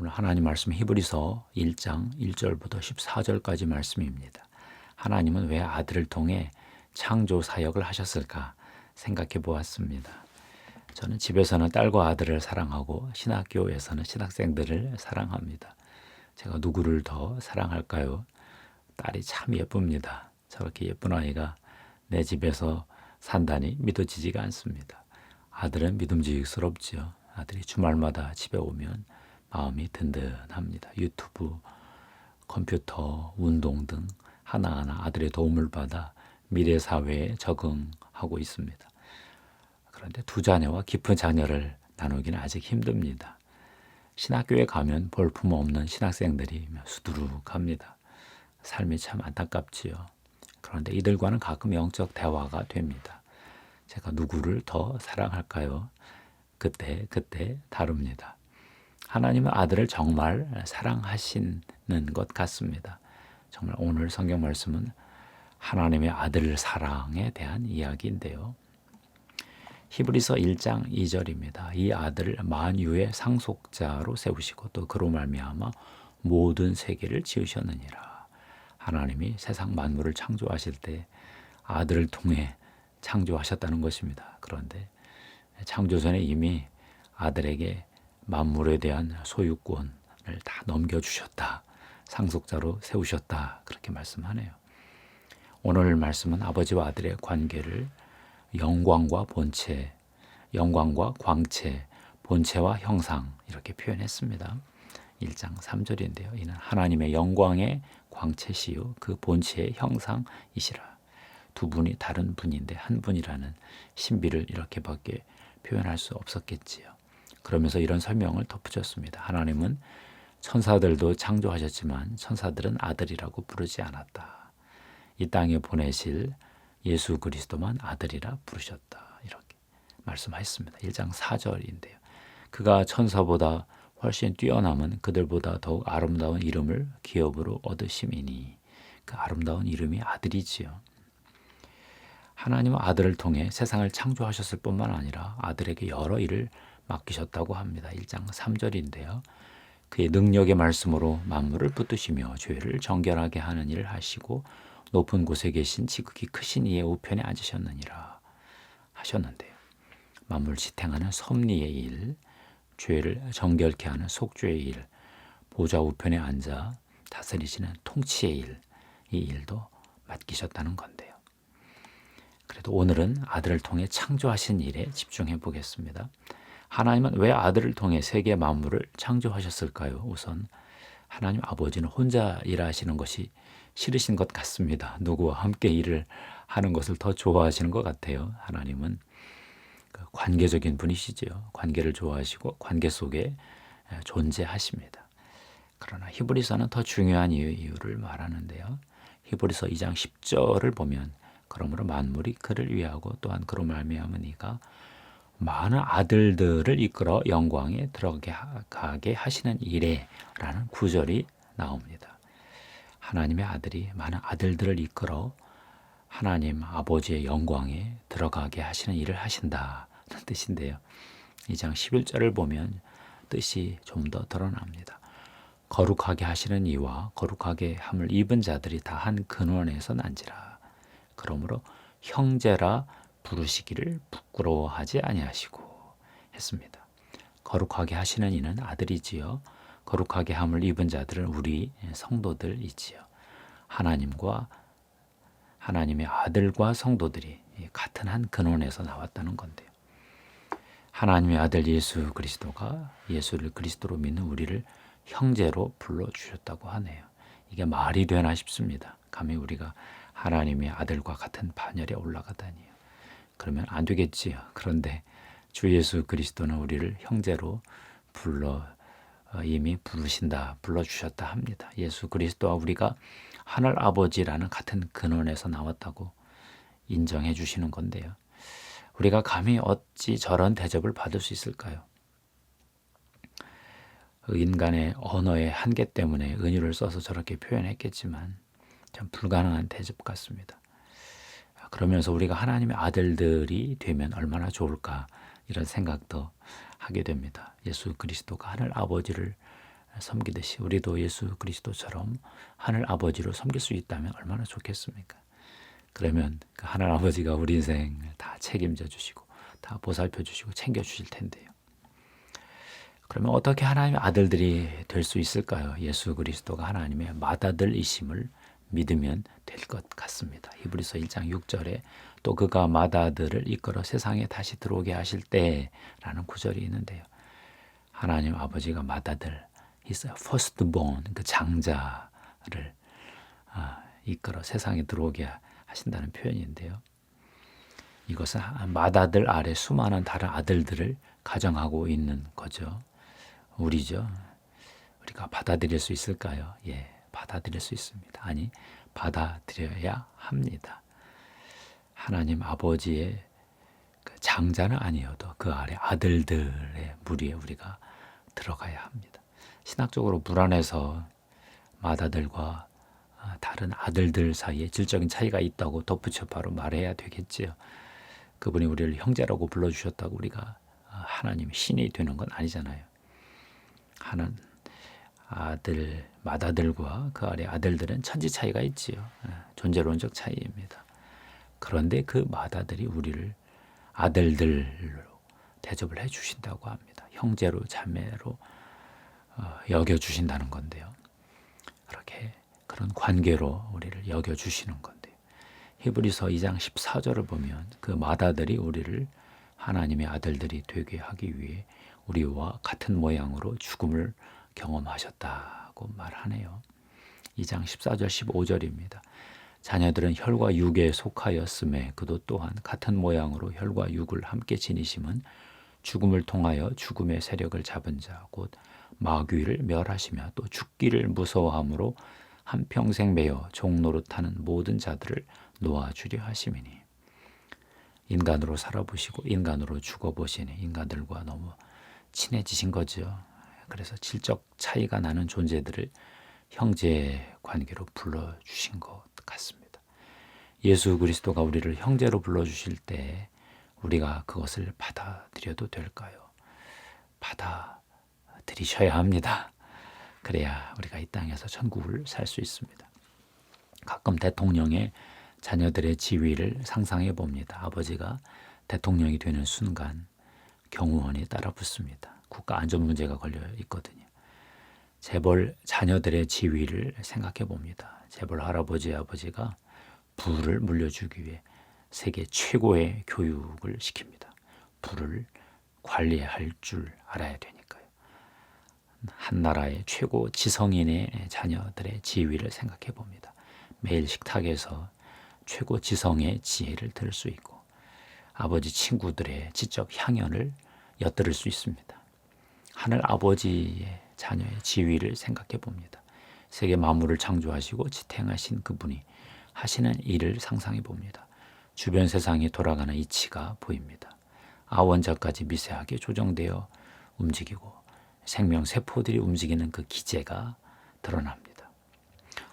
오늘 하나님 말씀 히브리서 1장 1절부터 14절까지 말씀입니다. 하나님은 왜 아들을 통해 창조 사역을 하셨을까 생각해 보았습니다. 저는 집에서는 딸과 아들을 사랑하고 신학교에서는 신학생들을 사랑합니다. 제가 누구를 더 사랑할까요? 딸이 참 예쁩니다. 저렇게 예쁜 아이가 내 집에서 산다니 믿어지지가 않습니다. 아들은 믿음직스럽지요. 아들이 주말마다 집에 오면 마음이 든든합니다. 유튜브, 컴퓨터, 운동 등 하나하나 아들의 도움을 받아 미래 사회에 적응하고 있습니다. 그런데 두 자녀와 깊은 자녀를 나누기는 아직 힘듭니다. 신학교에 가면 볼품 없는 신학생들이 수두룩합니다. 삶이 참 안타깝지요. 그런데 이들과는 가끔 영적 대화가 됩니다. 제가 누구를 더 사랑할까요? 그때 그때 다릅니다. 하나님은 아들을 정말 사랑하시는 것 같습니다. 정말 오늘 성경 말씀은 하나님의 아들 사랑에 대한 이야기인데요. 히브리서 1장 2절입니다. 이 아들을 만유의 상속자로 세우시고 또 그로 말미암아 모든 세계를 지으셨느니라. 하나님이 세상 만물을 창조하실 때 아들을 통해 창조하셨다는 것입니다. 그런데 창조 전에 이미 아들에게 만물에 대한 소유권을 다 넘겨주셨다. 상속자로 세우셨다. 그렇게 말씀하네요. 오늘 말씀은 아버지와 아들의 관계를 영광과 본체, 영광과 광채, 본체와 형상 이렇게 표현했습니다. 1장 3절인데요. 이는 하나님의 영광의 광채시요 그 본체의 형상이시라. 두 분이 다른 분인데 한 분이라는 신비를 이렇게밖에 표현할 수 없었겠지요. 그러면서 이런 설명을 덧붙였습니다. 하나님은 천사들도 창조하셨지만 천사들은 아들이라고 부르지 않았다. 이 땅에 보내실 예수 그리스도만 아들이라 부르셨다. 이렇게 말씀하셨습니다. 1장 4절인데요. 그가 천사보다 훨씬 뛰어남은 그들보다 더욱 아름다운 이름을 기업으로 얻으심이니 그 아름다운 이름이 아들이지요. 하나님은 아들을 통해 세상을 창조하셨을 뿐만 아니라 아들에게 여러 일을 맡기셨다고 합니다. 1장 3절인데요. 그의 능력의 말씀으로 만물을 붙드시며 죄를 정결하게 하는 일을 하시고 높은 곳에 계신 지극히 크신 이의 우편에 앉으셨느니라 하셨는데요. 만물 지탱하는 섭리의 일, 죄를 정결케 하는 속죄의 일, 보좌 우편에 앉아 다스리시는 통치의 일, 이 일도 맡기셨다는 건데요. 그래도 오늘은 아들을 통해 창조하신 일에 집중해 보겠습니다. 하나님은 왜 아들을 통해 세계 만물을 창조하셨을까요? 우선 하나님 아버지는 혼자 일하시는 것이 싫으신 것 같습니다. 누구와 함께 일을 하는 것을 더 좋아하시는 것 같아요. 하나님은 그 관계적인 분이시지요. 관계를 좋아하시고 관계 속에 존재하십니다. 그러나 히브리서는 더 중요한 이유, 이유를 말하는데요. 히브리서 2장 10절을 보면 그러므로 만물이 그를 위하고 또한 그로 말미암은 이가 많은 아들들을 이끌어 영광에 들어가게 하시는 일에라는 구절이 나옵니다. 하나님의 아들이 많은 아들들을 이끌어 하나님 아버지의 영광에 들어가게 하시는 일을 하신다는 뜻인데요. 2장 11절을 보면 뜻이 좀 더 드러납니다. 거룩하게 하시는 이와 거룩하게 함을 입은 자들이 다 한 근원에서 난지라. 그러므로 형제라 부르시기를 부끄러워하지 아니하시고 했습니다. 거룩하게 하시는 이는 아들이지요. 거룩하게 함을 입은 자들은 우리 성도들이지요. 하나님과 하나님의 아들과 성도들이 같은 한 근원에서 나왔다는 건데요. 하나님의 아들 예수 그리스도가 예수를 그리스도로 믿는 우리를 형제로 불러 주셨다고 하네요. 이게 말이 되나 싶습니다. 감히 우리가 하나님의 아들과 같은 반열에 올라가다니요. 그러면 안 되겠지요. 그런데 주 예수 그리스도는 우리를 형제로 불러 어, 이미 부르신다, 불러주셨다 합니다. 예수 그리스도와 우리가 하늘 아버지라는 같은 근원에서 나왔다고 인정해 주시는 건데요. 우리가 감히 어찌 저런 대접을 받을 수 있을까요? 그 인간의 언어의 한계 때문에 은유를 써서 저렇게 표현했겠지만 참 불가능한 대접 같습니다. 그러면서 우리가 하나님의 아들들이 되면 얼마나 좋을까 이런 생각도 하게 됩니다. 예수 그리스도가 하늘 아버지를 섬기듯이 우리도 예수 그리스도처럼 하늘 아버지로 섬길 수 있다면 얼마나 좋겠습니까? 그러면 그 하늘 아버지가 우리 인생을 다 책임져 주시고 다 보살펴 주시고 챙겨 주실 텐데요. 그러면 어떻게 하나님의 아들들이 될 수 있을까요? 예수 그리스도가 하나님의 맏아들이심을 믿으면 될 것 같습니다. 히브리서 1장 6절에 또 그가 맏아들을 이끌어 세상에 다시 들어오게 하실 때라는 구절이 있는데요. 하나님 아버지가 맏아들, 있어요. firstborn, 그 장자를 아, 이끌어 세상에 들어오게 하신다는 표현인데요. 이것은 맏아들 아래 수많은 다른 아들들을 가정하고 있는 거죠. 우리죠. 우리가 받아들일 수 있을까요? 예, 받아들일 수 있습니다. 아니, 받아들여야 합니다. 하나님 아버지의 그 장자는 아니어도 그 아래 아들들의 무리에 우리가 들어가야 합니다. 신학적으로 불안해서 맏아들과 아, 다른 아들들 사이에 질적인 차이가 있다고 덧붙여 바로 말해야 되겠지요. 그분이 우리를 형제라고 불러주셨다고 우리가 아, 하나님 신이 되는 건 아니잖아요. 하는 아들, 맏아들과 그 아래 아들들은 천지 차이가 있지요. 예, 존재론적 차이입니다. 그런데 그 맏아들이 우리를 아들들로 대접을 해 주신다고 합니다. 형제로 자매로 어, 여겨 주신다는 건데요. 그렇게 그런 관계로 우리를 여겨 주시는 건데요. 히브리서 2장 14절을 보면 그 맏아들이 우리를 하나님의 아들들이 되게 하기 위해 우리와 같은 모양으로 죽음을 경험하셨다고 말하네요. 2장 14절 15절입니다. 자녀들은 혈과 육에 속하였음에 그도 또한 같은 모양으로 혈과 육을 함께 지니심은 죽음을 통하여 죽음의 세력을 잡은 자 곧 마귀를 멸하시며 또 죽기를 무서워함으로 한평생 매여 종노릇하는 모든 자들을 놓아주려 하심이니 인간으로 살아보시고 인간으로 죽어보시니 인간들과 너무 친해지신 거죠. 그래서 질적 차이가 나는 존재들을 형제 관계로 불러주신 것 같습니다. 예수 그리스도가 우리를 형제로 불러주실 때 우리가 그것을 받아들여도 될까요? 받아들이셔야 합니다. 그래야 우리가 이 땅에서 천국을 살 수 있습니다. 가끔 대통령의 자녀들의 지위를 상상해 봅니다. 아버지가 대통령이 되는 순간 경호원이 따라 붙습니다. 국가 안전 문제가 걸려 있거든요. 재벌 자녀들의 지위를 생각해 봅니다. 재벌 할아버지 아버지가 부를 물려주기 위해 세계 최고의 교육을 시킵니다. 부를 관리할 줄 알아야 되니까요. 한 나라의 최고 지성인의 자녀들의 지위를 생각해 봅니다. 매일 식탁에서 최고 지성의 지혜를 들을 수 있고 아버지 친구들의 지적 향연을 엿들을 수 있습니다. 하늘 아버지의 자녀의 지위를 생각해 봅니다. 세계 만물을 창조하시고 지탱하신 그분이 하시는 일을 상상해 봅니다. 주변 세상이 돌아가는 이치가 보입니다. 아원자까지 미세하게 조정되어 움직이고 생명 세포들이 움직이는 그 기제가 드러납니다.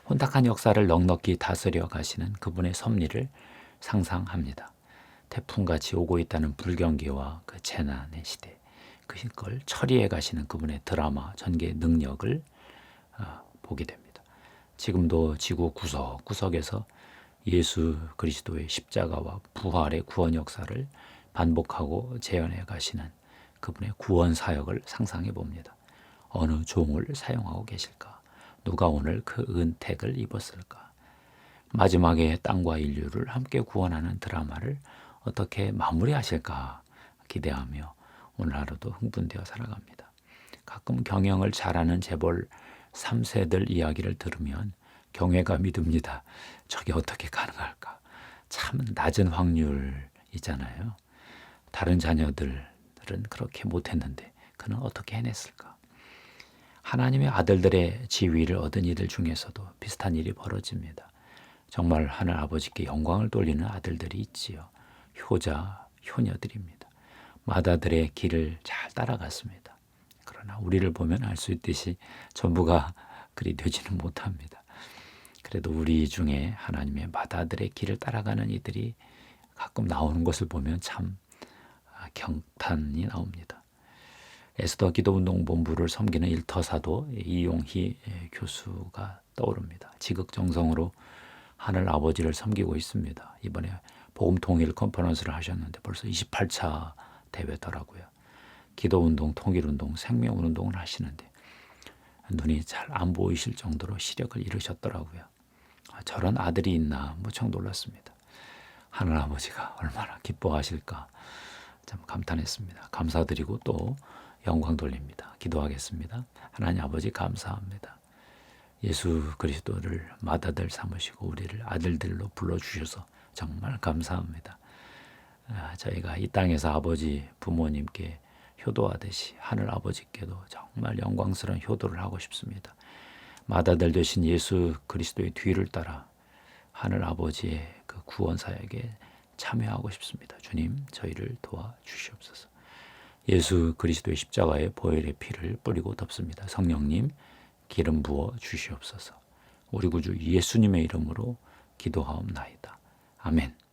혼탁한 역사를 넉넉히 다스려 가시는 그분의 섭리를 상상합니다. 태풍같이 오고 있다는 불경기와 그 재난의 시대, 그걸 처리해 가시는 그분의 드라마 전개 능력을 어, 보게 됩니다. 지금도 지구 구석구석에서 예수 그리스도의 십자가와 부활의 구원 역사를 반복하고 재현해 가시는 그분의 구원 사역을 상상해 봅니다. 어느 종을 사용하고 계실까? 누가 오늘 그 은택을 입었을까? 마지막에 땅과 인류를 함께 구원하는 드라마를 어떻게 마무리하실까 기대하며 오늘 하루도 흥분되어 살아갑니다. 가끔 경영을 잘하는 재벌 3세들 이야기를 들으면 경외감이 듭니다. 저게 어떻게 가능할까? 참 낮은 확률이잖아요. 다른 자녀들은 그렇게 못했는데 그는 어떻게 해냈을까? 하나님의 아들들의 지위를 얻은 이들 중에서도 비슷한 일이 벌어집니다. 정말 하늘 아버지께 영광을 돌리는 아들들이 있지요. 효자, 효녀들입니다. 마다들의 길을 잘 따라갔습니다. 그러나 우리를 보면 알 수 있듯이 전부가 그리 되지는 못합니다. 그래도 우리 중에 하나님의 마다들의 길을 따라가는 이들이 가끔 나오는 것을 보면 참 아, 경탄이 나옵니다. 에스더 기도운동본부를 섬기는 일터사도 이용희 교수가 떠오릅니다. 지극정성으로 하늘 아버지를 섬기고 있습니다. 이번에 복음 통일 컨퍼런스를 하셨는데 벌써 28차 대회더라고요. 기도운동, 통일운동, 생명운동을 하시는데 눈이 잘 안 보이실 정도로 시력을 잃으셨더라고요. 아, 저런 아들이 있나 무척 놀랐습니다. 하늘 아버지가 얼마나 기뻐하실까 참 감탄했습니다. 감사드리고 또 영광 돌립니다. 기도하겠습니다. 하나님 아버지 감사합니다. 예수 그리스도를 맏아들 삼으시고 우리를 아들들로 불러주셔서 정말 감사합니다. 아, 저희가 이 땅에서 아버지 부모님께 효도하듯이 하늘 아버지께도 정말 영광스러운 효도를 하고 싶습니다. 맏아들 되신 예수 그리스도의 뒤를 따라 하늘 아버지의 그 구원 사역에 참여하고 싶습니다. 주님, 저희를 도와 주시옵소서. 예수 그리스도의 십자가에 보혈의 피를 뿌리고 덮습니다. 성령님, 기름 부어 주시옵소서. 우리 구주 예수님의 이름으로 기도하옵나이다. 아멘.